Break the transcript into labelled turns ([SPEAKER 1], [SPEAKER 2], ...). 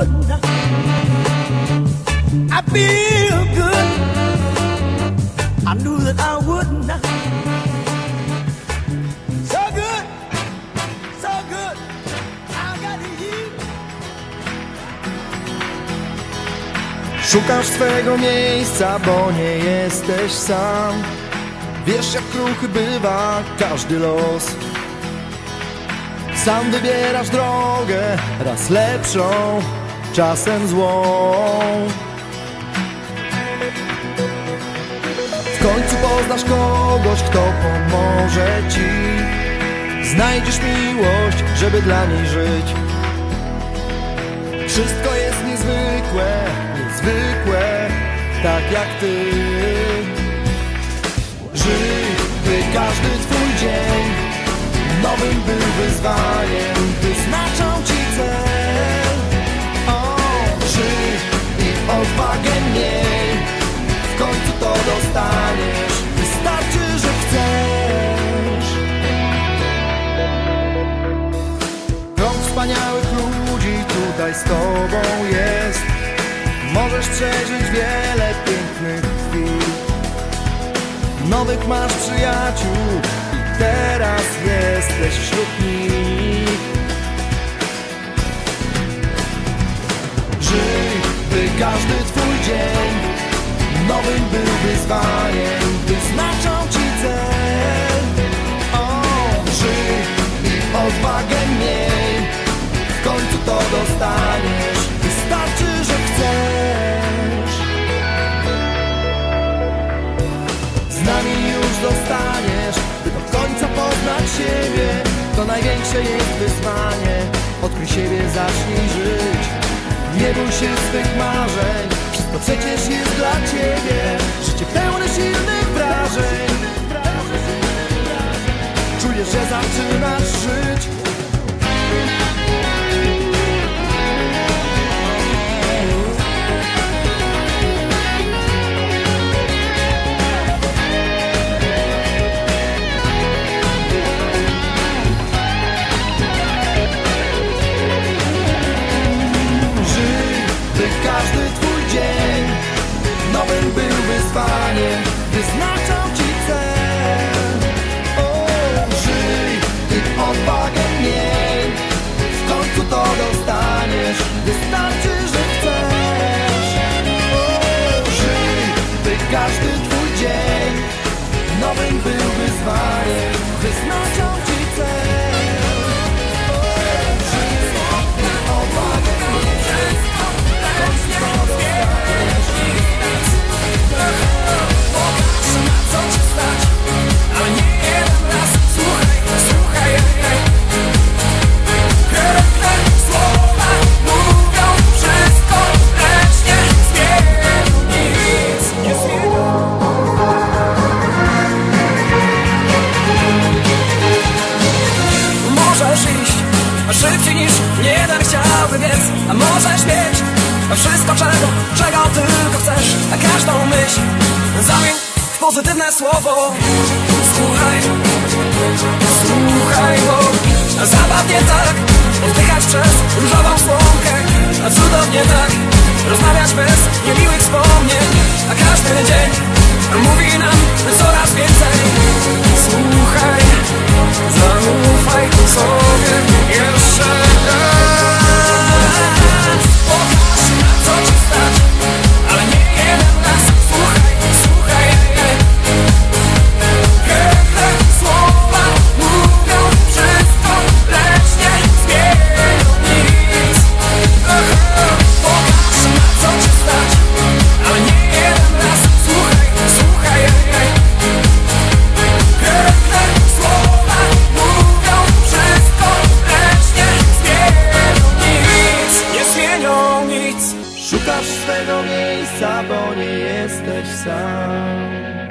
[SPEAKER 1] wouldn't. I feel good. I knew that I wouldn't.
[SPEAKER 2] Szukasz swego miejsca, bo nie jesteś sam Wiesz jak kruchy bywa każdy los Sam wybierasz drogę, raz lepszą, czasem złą. W końcu poznasz kogoś, kto pomoże ci. Znajdziesz miłość, żeby dla niej żyć. Wszystko jest niezwykłe, niezwykłe, tak jak ty. Żyj, by każdy twój dzień nowym był wyzwaniem, tobą jest. Możesz przeżyć wiele pięknych chwil. Nowych masz przyjaciół i teraz jesteś wśród nich. Żyj, by każdy twój dzień Nowym był wyzwaniem Wyznaczą ci cel. O, żyj i odwagę miej W końcu to dostaniesz Z nami już zostaniesz By do końca poznać siebie. To największe jest wyzwanie. Odkryj siebie, zacznij żyć. Nie bój się swych marzeń. Wszystko przecież jest dla ciebie. Życie pełne silnych wrażeń. Czujesz, że zaczynasz żyć
[SPEAKER 3] A możesz mieć wszystko czego, czego tylko chcesz A każdą myśl zamień w pozytywne słowo. Słuchaj, słuchaj, bo zabawnie tak Oddychać przez różową słomkę A cudownie tak Rozmawiać bez niemiłych wspomnień A każdy dzień mówi nam coraz więcej. Słuchaj, zaufaj sobie nic.
[SPEAKER 2] Szukasz swego miejsca, bo nie jesteś sam